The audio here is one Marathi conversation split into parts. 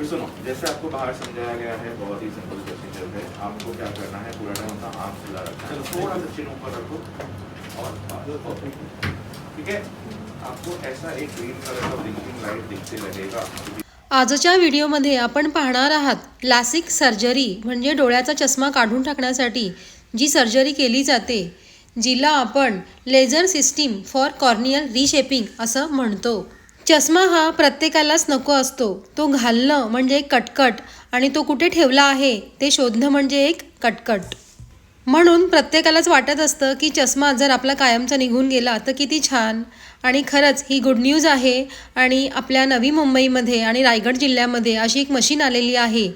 अभी सुनो जैसे आपको बाहर समझाया गया है बहुत ही सिंपल प्रोसीजर है। आपको क्या करना है पूरा टाइम अपना आँख खुला रखना है। थोड़ा सा चिन ऊपर रखो। और परफेक्ट ठीक है? आपको ऐसा एक ग्रीन कलर का ब्लिंकिंग लाइट दिखते लगेगा। आजच्या व्हिडिओमध्ये आपण पाहणार आहात लासिक सर्जरी म्हणजे डोळ्याचा चष्मा काढून टाकण्यासाठी जी सर्जरी केली जाते जिला आपण laser system for corneal reshaping असं म्हणतो. चष्मा हा प्रत्येकालाच नको असतो. तो घालणं म्हणजे एक कटकट आणि तो कुठे ठेवला आहे ते शोधणं म्हणजे एक कटकट. म्हणून प्रत्येकालाच वाटत असतं की चष्मा जर आपला कायमचा निघून गेला तर किती छान. आणि खरंच ही गुड न्यूज आहे आणि आपल्या नवी मुंबईमध्ये आणि रायगड जिल्ह्यामध्ये अशी एक मशीन आलेली आहे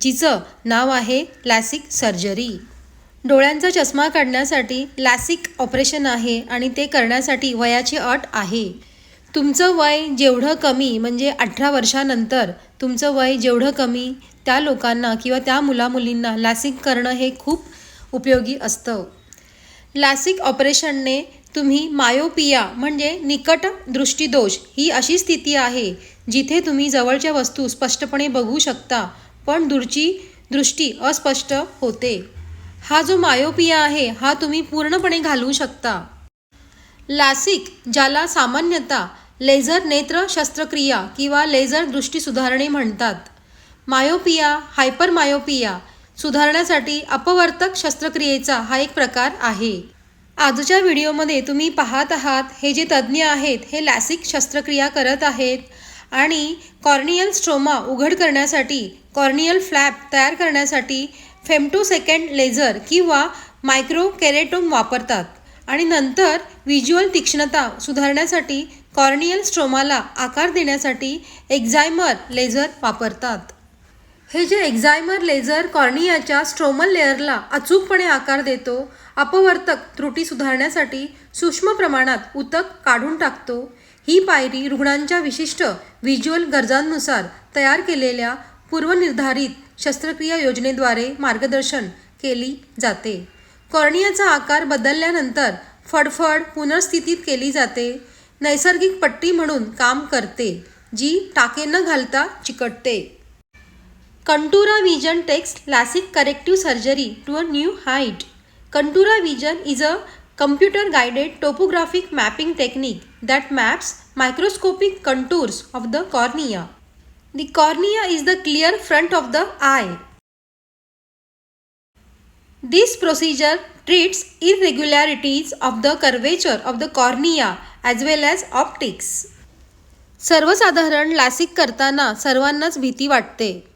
जिचं नाव आहे लॅसिक सर्जरी डोळ्यांचा चष्मा काढण्यासाठी लॅसिक ऑपरेशन आहे आणि ते करण्यासाठी वयाची अट आहे. तुमचं वय जेवढं कमी म्हणजे अठरा वर्षानंतर तुमचं वय जेवढं कमी त्या लोकांना किंवा त्या मुलामुलींना लासिक करणं हे खूप उपयोगी असतं. लासिक ऑपरेशनने तुम्ही मायोपिया म्हणजे निकट दृष्टीदोष ही अशी स्थिती आहे जिथे तुम्ही जवळच्या वस्तू स्पष्टपणे बघू शकता पण दूरची दृष्टी अस्पष्ट होते. हा जो मायोपिया आहे हा तुम्ही पूर्णपणे घालवू शकता. लासिक ज्याला सामान्यतः लेझर नेत्र शस्त्रक्रिया किंवा लेझर दृष्टी सुधारणे म्हणतात. मायोपिया हायपर मायोपिया सुधारण्यासाठी अपवर्तक शस्त्रक्रियेचा हा एक प्रकार आहे. आजच्या व्हिडिओमध्ये तुम्ही पाहत आहात हे जे तज्ज्ञ आहेत हे लॅसिक शस्त्रक्रिया करत आहेत आणि कॉर्नियल स्ट्रोमा उघड करण्यासाठी कॉर्नियल फ्लॅप तयार करण्यासाठी फेमटो सेकंड लेझर किंवा मायक्रो केरेटोम वापरतात. आणि नंतर व्हिज्युअल तीक्ष्णता सुधारण्यासाठी कॉर्नियल स्ट्रोमाला आकार देण्यासाठी एक्झायमर लेझर वापरतात. हे जे एक्झायमर लेझर कॉर्नियाच्या स्ट्रोमल लेअरला अचूकपणे आकार देतो अपवर्तक त्रुटी सुधारण्यासाठी सूक्ष्म प्रमाणात उतक काढून टाकतो. ही पायरी रुग्णांच्या विशिष्ट व्हिज्युअल गरजांनुसार तयार केलेल्या पूर्वनिर्धारित शस्त्रक्रिया योजनेद्वारे मार्गदर्शन केली जाते. कॉर्नियाचा आकार बदलल्यानंतर फडफड पुनर्स्थितीत केली जाते. नैसर्गिक पट्टी म्हणून काम करते जी टाके न घालता चिकटते. Contoura vision takes classic corrective surgery to a new height. Contoura vision is a computer guided topographic mapping technique that maps microscopic contours of the cornea. The cornea is the clear front of the eye. This procedure treats irregularities of the curvature of the cornea as well as optics. सर्वसाधारण लासिक करताना सर्वांनाच भीती वाटते.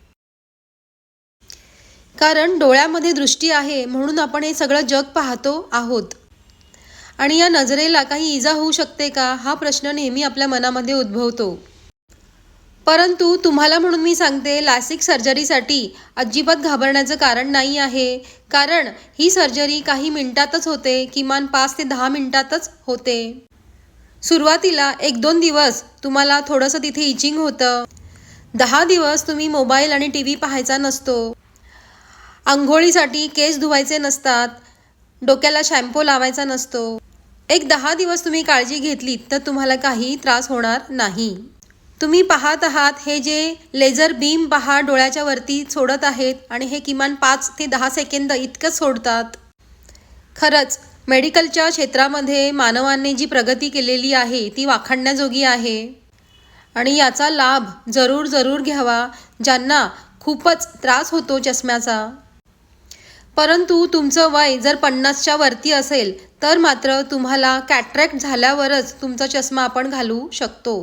कारण डोळ्यामध्ये दृष्टी आहे म्हणून आपण हे सगळं जग पाहतो आहोत. आणि या नजरेला काही इजा होऊ शकते का? हा प्रश्न नेहमी आपल्या मनामध्ये उद्भवतो. परंतु तुम्हाला म्हणून मी सांगते लासिक सर्जरीसाठी अजिबात घाबरण्याचं कारण नाही आहे. कारण ही सर्जरी काही मिनिटातच होते किमान पाच ते दहा मिनिटातच होते. सुरुवातीला एक दोन दिवस तुम्हाला थोडंसं तिथे इचिंग होतं. दहा दिवस तुम्ही मोबाईल आणि टी व्ही पाहायचा नसतो. आंघोळीसाठी केस धुवायचे नसतात. डोक्याला शॅम्पू लावायचा नसतो. एक दहा दिवस तुम्ही काळजी घेतलीत तर तुम्हाला काही त्रास होणार नाही. तुम्ही पाहत आहात हे जे लेझर बीम पहा डोळ्याच्या वरती सोडत आहेत आणि हे किमान पाच ते दहा सेकंद इतकं सोडतात. खरंच मेडिकलच्या क्षेत्रामध्ये मानवाने जी प्रगती केलेली आहे ती वाखाणण्याजोगी आहे. आणि याचा लाभ जरूर जरूर घ्यावा ज्यांना खूपच त्रास होतो चष्म्याचा. परंतु तुमचं वय जर पन्नासच्या वरती असेल तर मात्र तुम्हाला कॅट्रॅक्ट झाल्यावरच तुमचा चष्मा आपण घालू शकतो.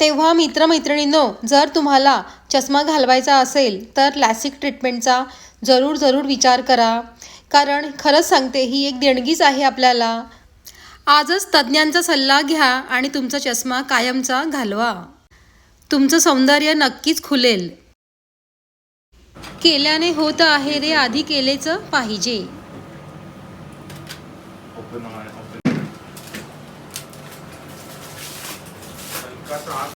तेव्हा मित्रमैत्रिणींनो जर तुम्हाला चष्मा घालवायचा असेल तर लॅसिक ट्रीटमेंटचा जरूर जरूर विचार करा. कारण खरंच सांगते ही एक देणगीच आहे आपल्याला. आजच तज्ज्ञांचा सल्ला घ्या आणि तुमचा चष्मा कायमचा घालवा. तुमचं सौंदर्य नक्कीच खुलेल. केल्याने होत आहे रे आधी केलेच पाहिजे. గత